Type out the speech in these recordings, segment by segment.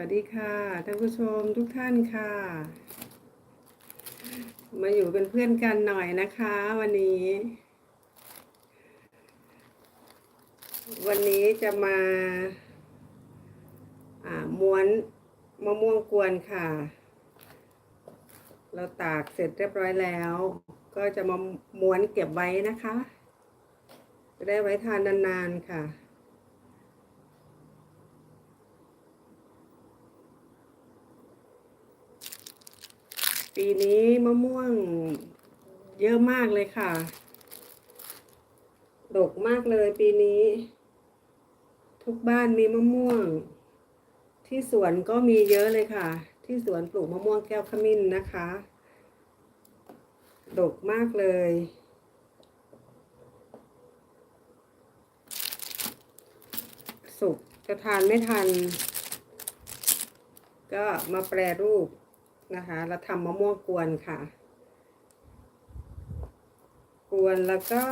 วัสดีค่ะท่านผู้ชมทุกท่านค่ะ มาอยู่เป็นเพื่อนกันหน่อยนะคะ วันนี้ วันนี้จะมาอ่าม้วนมะม่วงกวนค่ะ เราตากเสร็จเรียบร้อยแล้ว ก็จะมาม้วนเก็บไว้นะคะ จะได้ไว้ทานนานๆค่ะ ปีนี้มะม่วงเยอะมากเลยค่ะ ดกมากเลยปีนี้ ทุกบ้านมีมะม่วง ที่สวนก็มีเยอะเลยค่ะ ที่สวนปลูกมะม่วงแก้วขมิ้นนะคะ ดกมากเลย สุกจะทานไม่ทัน ก็มาแปรรูป นะคะแล้วทำมะม่วงกวนค่ะ กวนแล้วก็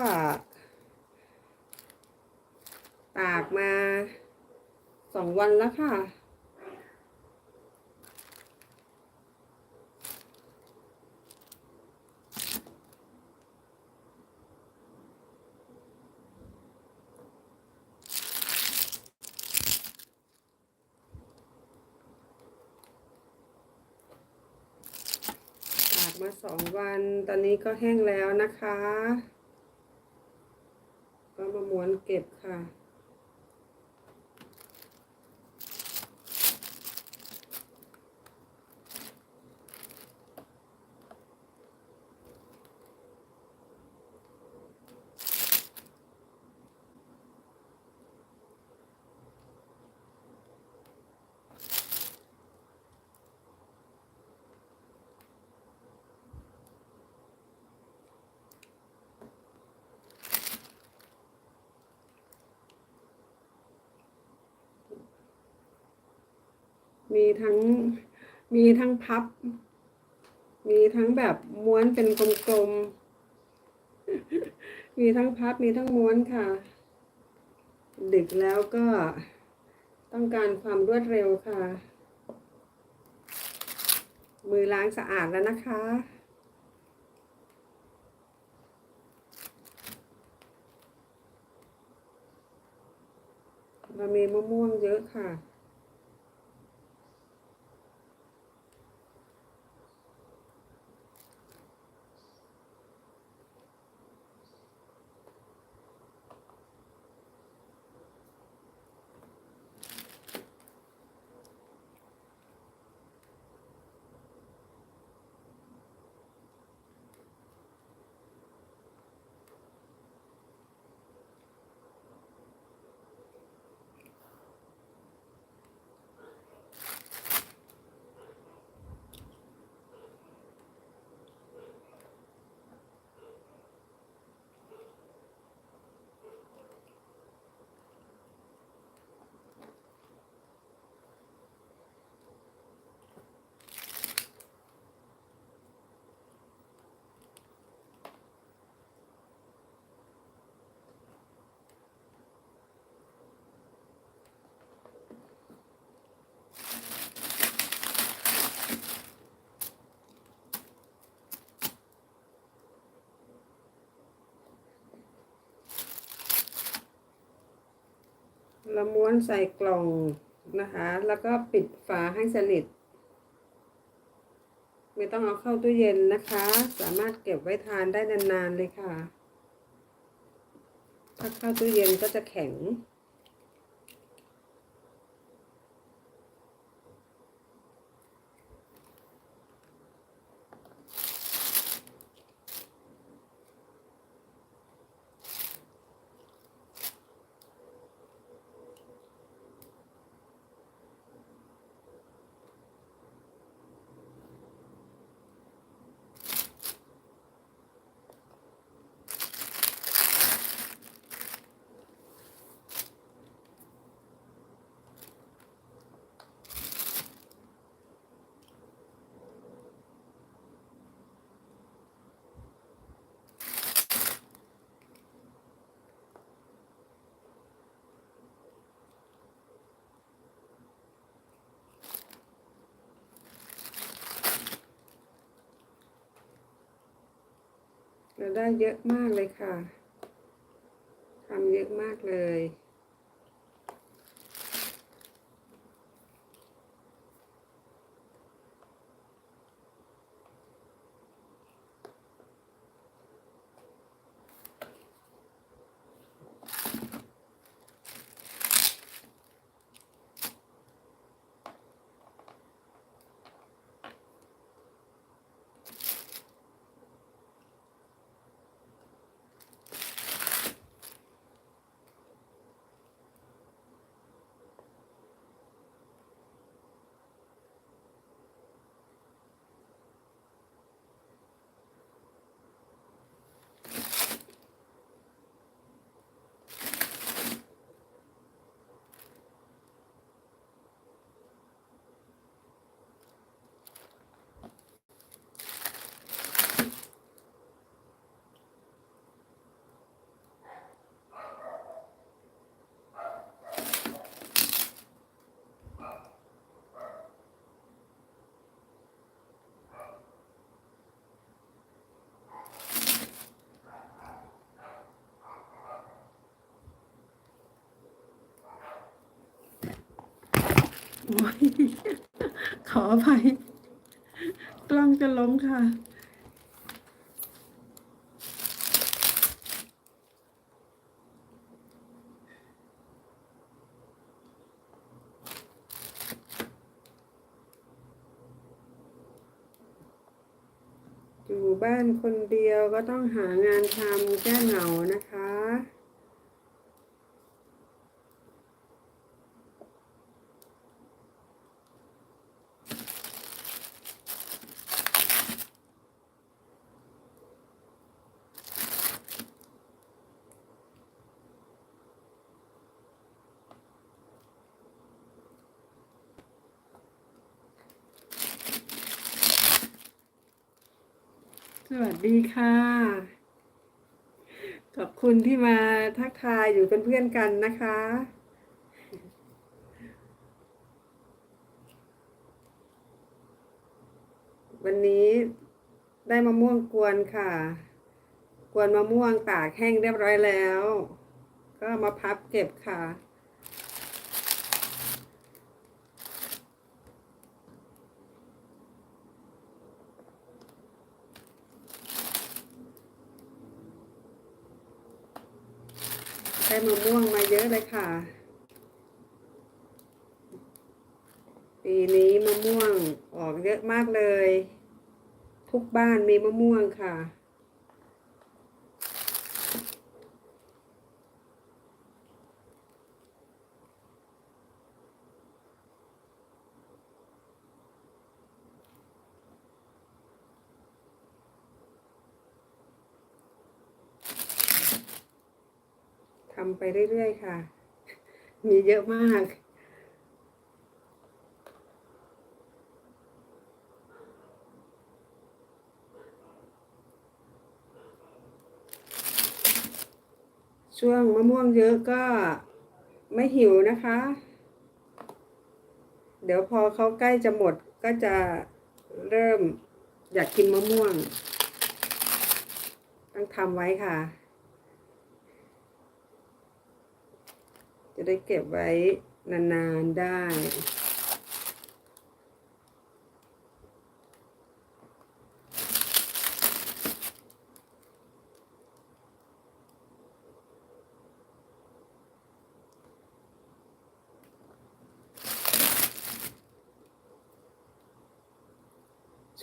ตากมาสองวันแล้วค่ะ ตากมาสองวัน ต อนนี้ก็แห้งแล้วนะคะ ก็มาม้วนเก็บค่ะ มีทั้งมีทั้งพับ มีทั้งแบบม้วนเป็นกลมๆ มีทั้งพับมีทั้งม้วนค่ะ ดึกแล้วก็ต้องการความรวดเร็วค่ะ มือล้างสะอาดแล้วนะคะเรามีมะม่วงเยอะค่ะ ละม้วนใส่กล่องนะคะ แล้วก็ปิดฝาให้สนิท ไม่ต้องเอาเข้าตู้เย็นนะคะ สามารถเก็บไว้ทานได้นานๆเลยค่ะ ถ้าเข้าตู้เย็นก็จะแข็ง ได้เยอะมากเลยค่ะทำเยอะมากเลย โอ้ยขออภัยกล้องจะล้มค่ะ อยู่บ้านคนเดียวก็ต้องหางานทำแก้เหงานะคะ ส วัสดีค่ะ ขอบคุณที่มาทักทายอยู่เป็นเพื่อนกันนะคะ วันนี้ได้มะม่วงกวนค่ะ กวนมะม่วงตากแห้งเรียบร้อยแล้ว ก็มาพับเก็บค่ะ ได้มะม่วงมาเยอะเลยค่ะ ปีนี้มะม่วงออกเยอะมากเลย ทุกบ้านมีมะม่วงค่ะ ทำไปเรื่อยๆค่ะ มีเยอะมาก ช่วงมะม่วงเยอะก็ไม่หิวนะคะ เดี๋ยวพอเขาใกล้จะหมดก็จะเริ่มอยากกินมะม่วง ต้องทำไว้ค่ะ จะได้เก็บไว้นานๆได้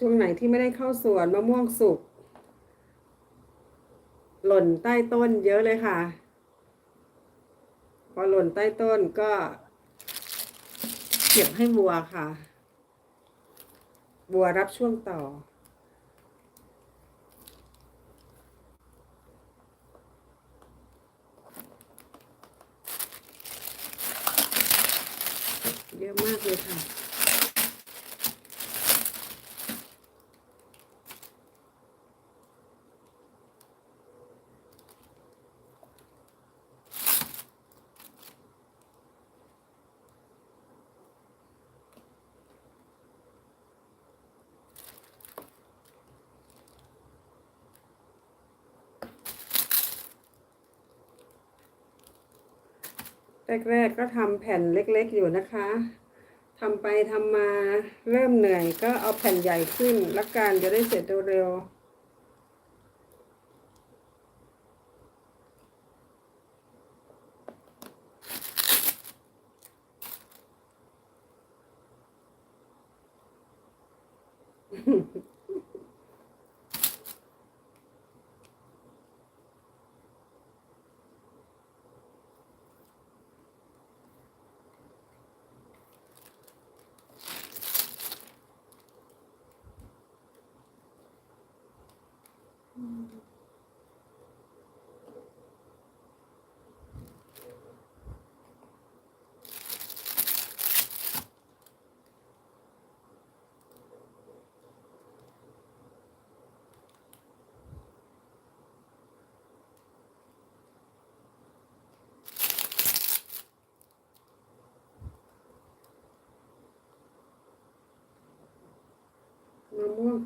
ช่วงไหนที่ไม่ได้เข้าสวนมะม่วงสุกหล่นใต้ต้นเยอะเลยค่ะ พอหล่นใต้ต้นก็เก็บให้บัวค่ะ บัวรับช่วงต่อ เยอะมากเลยค่ะ แรกๆก็ทำแผ่นเล็กๆอยู่นะคะทำไปทำมาเริ่มเหนื่อยก็เอาแผ่นใหญ่ขึ้นละกันจะได้เสร็จเร็วๆ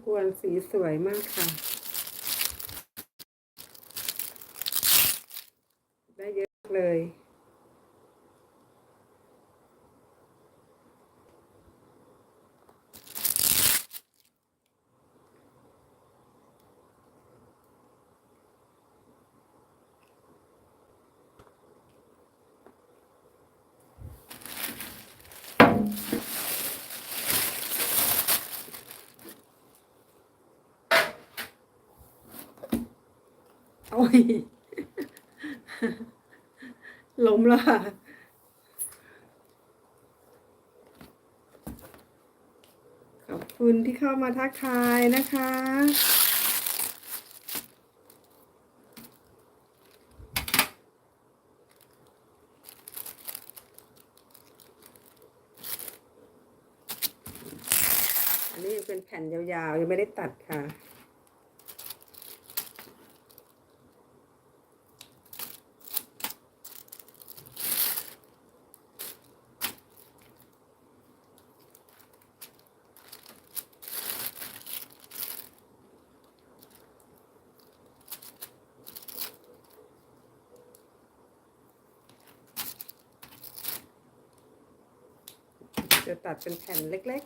กวนสีสวยมากค่ะ ได้เยอะเลย โอ้ ยล้มและค่ะขอบคุณที่เข้ามาทักทายนะคะ อันนี้เป็นแผ่นยาวๆ ยังไม่ได้ตัดค่ะ ตัดเป็นแผ่นเล็ก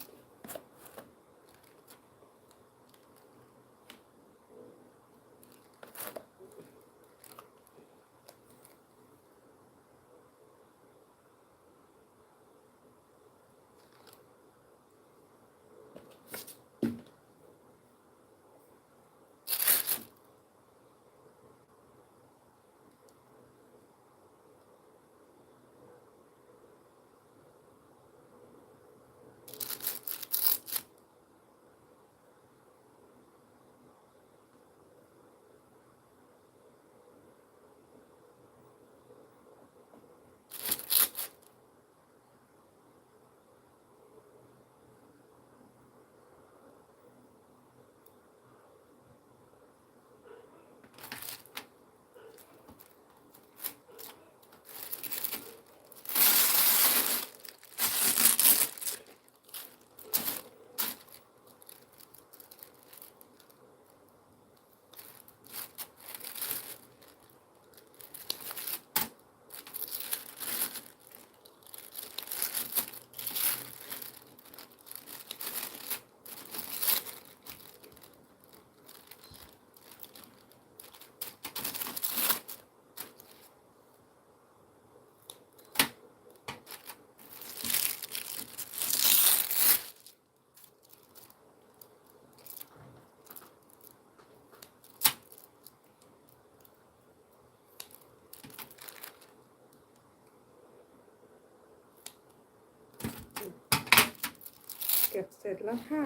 ก็เสร็จแล้วค่ะ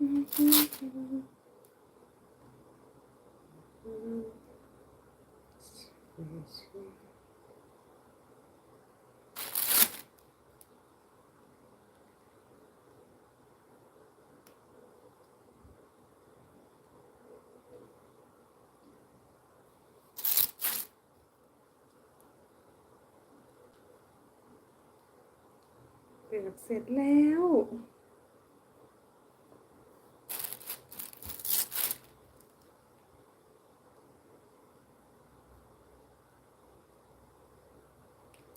Mm-hmm. กือบเสร็จแล้ว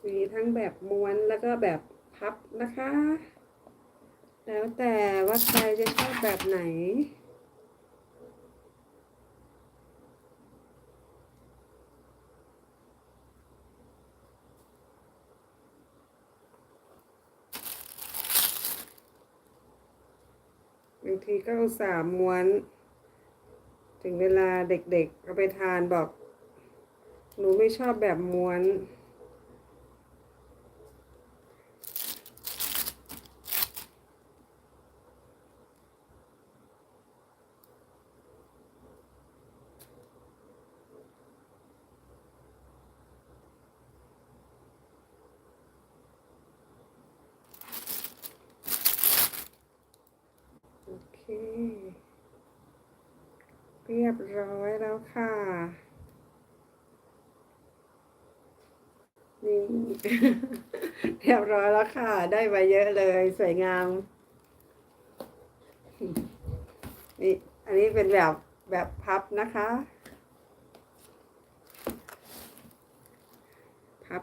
มีทั้งแบบม้วนแล้วก็แบบพับนะคะ แล้วแต่ว่าใครจะชอบแบบไหน ทีก็อุตส่าห์ม้วน ถึงเวลาเด็กๆ เอาไปทานบอก หนูไม่ชอบแบบม้วน โอเค เรีย บร้อยแล้วค่ะ นี่ เรียบร้อยแล้วค่ะ ได้มาเยอะเลย สวยงาม นี่ อันนี้เป็นแบบแบบพับนะคะ พับ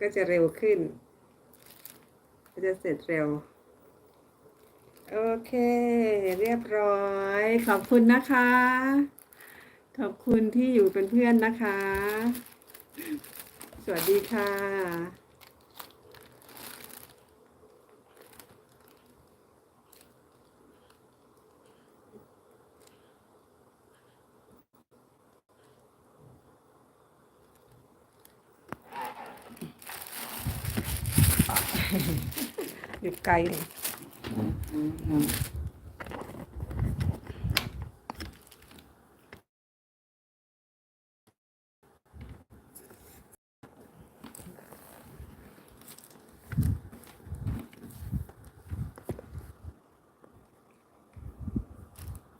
ก็จะเร็วขึ้น ก็จะเสร็จเร็วโอเค เรียบร้อย ขอบคุณนะคะ ขอบคุณที่อยู่เป็นเพื่อนนะคะ สวัสดีค่ะ อยู่ไกลเลย